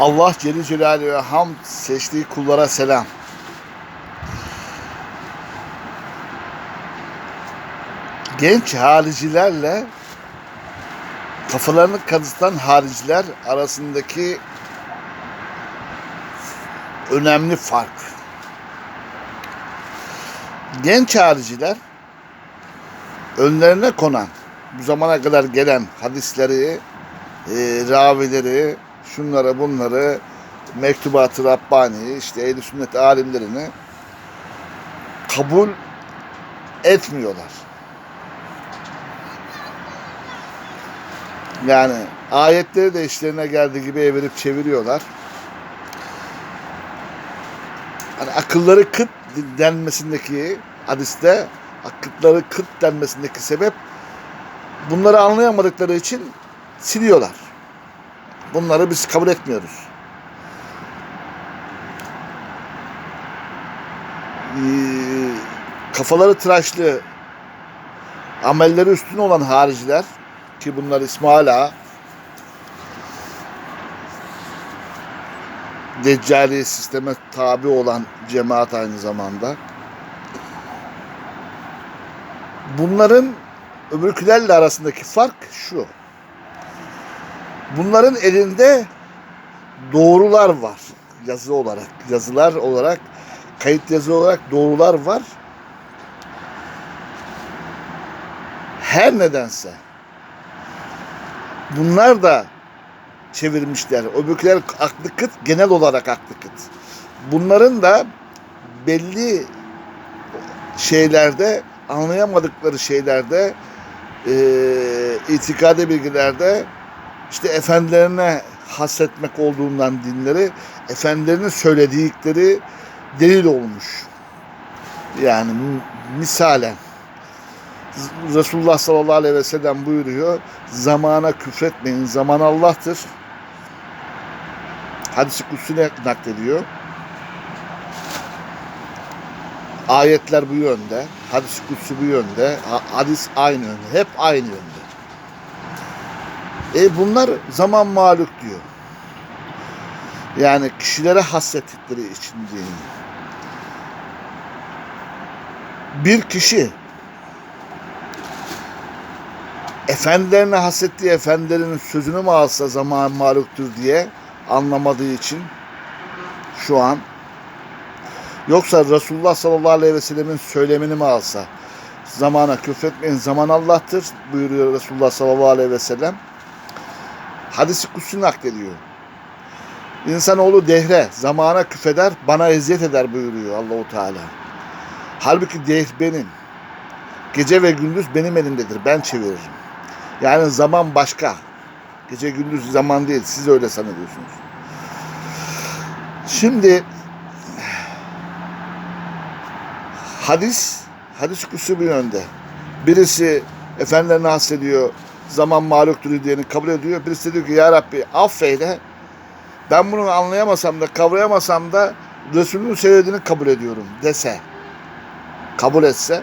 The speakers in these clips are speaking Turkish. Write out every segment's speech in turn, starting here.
Allah Celle Celaluhu ve hamd seçtiği kullara selam. Genç haricilerle kafalarını kazıtan hariciler arasındaki önemli fark. Genç hariciler önlerine konan bu zamana kadar gelen hadisleri, e, ravileri, şunları bunları, mektubat-ı Rabbani, işte ehl sünnet alimlerini kabul etmiyorlar. Yani ayetleri de işlerine geldiği gibi evirip çeviriyorlar. Hani akılları kıt denmesindeki hadiste akılları kıt denmesindeki sebep bunları anlayamadıkları için siliyorlar. Bunları biz kabul etmiyoruz. Ee, kafaları tıraşlı, amelleri üstün olan hariciler ki bunlar İsmaila, Deccali sisteme tabi olan cemaat aynı zamanda. Bunların öbürkülerle arasındaki fark şu. Bunların elinde doğrular var. Yazı olarak, yazılar olarak, kayıt yazı olarak doğrular var. Her nedense bunlar da çevirmişler. Öbürküler aklı kıt, genel olarak aklı kıt. Bunların da belli şeylerde, anlayamadıkları şeylerde, e, itikadi bilgilerde işte efendilerine hasretmek olduğundan dinleri, efendilerinin söyledikleri delil olmuş. Yani misalen Resulullah sallallahu aleyhi ve sellem buyuruyor. Zamana küfretmeyin. Zaman Allah'tır. Hadis-i Kutsi'ne naklediyor. Ayetler bu yönde. Hadis-i Kutsi bu yönde. Hadis aynı yönde. Hep aynı yönde. E bunlar zaman maluk diyor. Yani kişilere hasrettikleri için değil. Bir kişi efendilerine hasrettiği efendilerinin sözünü mü alsa zaman maluktur diye anlamadığı için şu an yoksa Resulullah sallallahu aleyhi ve sellemin söylemini mi alsa zamana küfretmeyin zaman Allah'tır buyuruyor Resulullah sallallahu aleyhi ve sellem hadisi kutsu naklediyor. İnsanoğlu dehre, zamana küfeder, bana eziyet eder buyuruyor Allahu Teala. Halbuki dehir benim. Gece ve gündüz benim elimdedir. Ben çeviririm. Yani zaman başka. Gece gündüz zaman değil. Siz öyle sanıyorsunuz. Şimdi hadis hadis kusu bir yönde. Birisi efendilerine hastediyor. Zaman maluktur diyeni kabul ediyor. Birisi diyor ki ya Rabbi affeyle. Ben bunu anlayamasam da kavrayamasam da Resulünün söylediğini kabul ediyorum dese. Kabul etse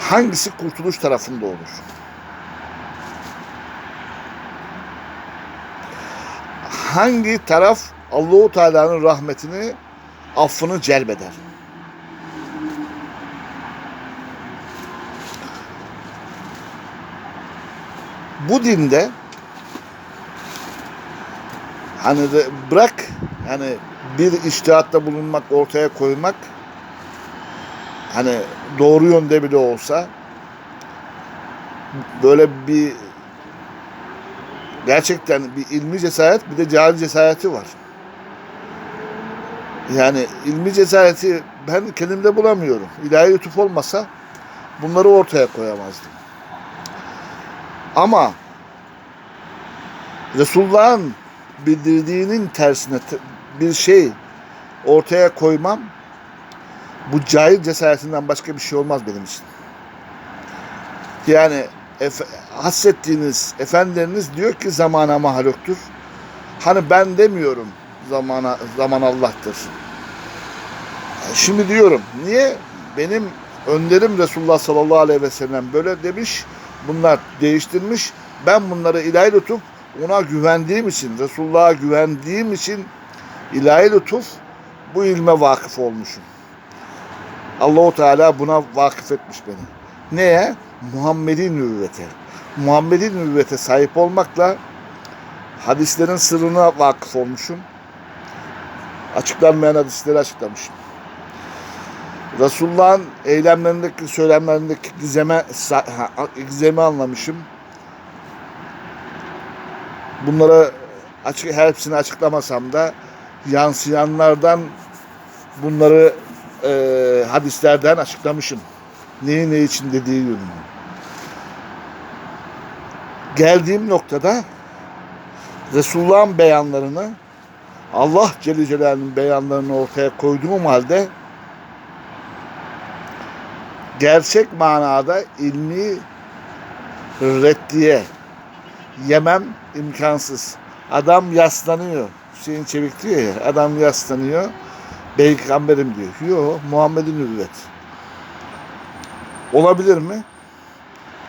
hangisi kurtuluş tarafında olur? Hangi taraf Allahu Teala'nın rahmetini, affını celbeder? Bu dinde hani de bırak yani bir iştihatta bulunmak, ortaya koymak hani doğru yönde bile olsa böyle bir gerçekten bir ilmi cesaret bir de cahil cesareti var. Yani ilmi cesareti ben kendimde bulamıyorum. İlahi lütuf olmasa bunları ortaya koyamazdım. Ama Resulullah'ın bildirdiğinin tersine bir şey ortaya koymam bu cahil cesaretinden başka bir şey olmaz benim için. Yani efe, hassettiğiniz efendileriniz diyor ki zamana mahluktur. Hani ben demiyorum zamana zaman Allah'tır. Şimdi diyorum niye benim önderim Resulullah sallallahu aleyhi ve sellem böyle demiş. Bunlar değiştirmiş. Ben bunları ilahi tutup ona güvendiğim için, Resulullah'a güvendiğim için ilahi lütuf bu ilme vakıf olmuşum. Allahu Teala buna vakıf etmiş beni. Neye? Muhammed'in nübüvvete. Muhammed'in nübüvvete sahip olmakla hadislerin sırrına vakıf olmuşum. Açıklanmayan hadisleri açıklamışım. Resulullah'ın eylemlerindeki, söylemlerindeki gizeme, gizemi anlamışım. Bunları açık, hepsini açıklamasam da yansıyanlardan bunları e, hadislerden açıklamışım. Neyi ne için dediği yönünü. Geldiğim noktada Resulullah'ın beyanlarını Allah Celle Celaluhu'nun beyanlarını ortaya koyduğum halde gerçek manada ilmi reddiye yemem imkansız. Adam yaslanıyor. Hüseyin Çevik diyor ya, adam yaslanıyor. Peygamberim diyor. Yok, Muhammed'in nübüvvet. Olabilir mi?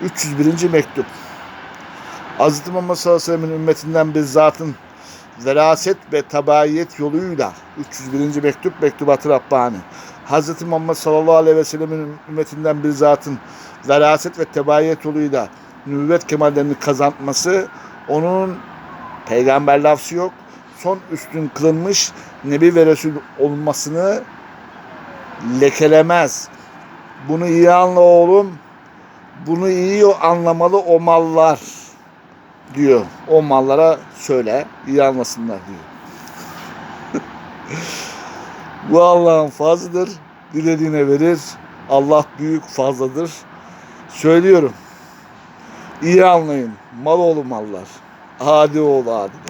301. mektup. Hz. Muhammed sallallahu aleyhi ve ümmetinden bir zatın veraset ve tabaiyet yoluyla 301. mektup Mektubat-ı Rabbani. Hz. Muhammed sallallahu aleyhi ve sellem'in ümmetinden bir zatın veraset ve tebaiyet yoluyla nübüvvet kemallerini kazanması onun peygamber lafzı yok. Son üstün kılınmış nebi ve resul olmasını lekelemez. Bunu iyi anla oğlum. Bunu iyi anlamalı o mallar diyor. O mallara söyle, iyi anlasınlar diyor. Bu Allah'ın fazlıdır. Dilediğine verir. Allah büyük fazladır. Söylüyorum. İyi anlayın. Mal oğlu mallar. Adi oğlu adiler.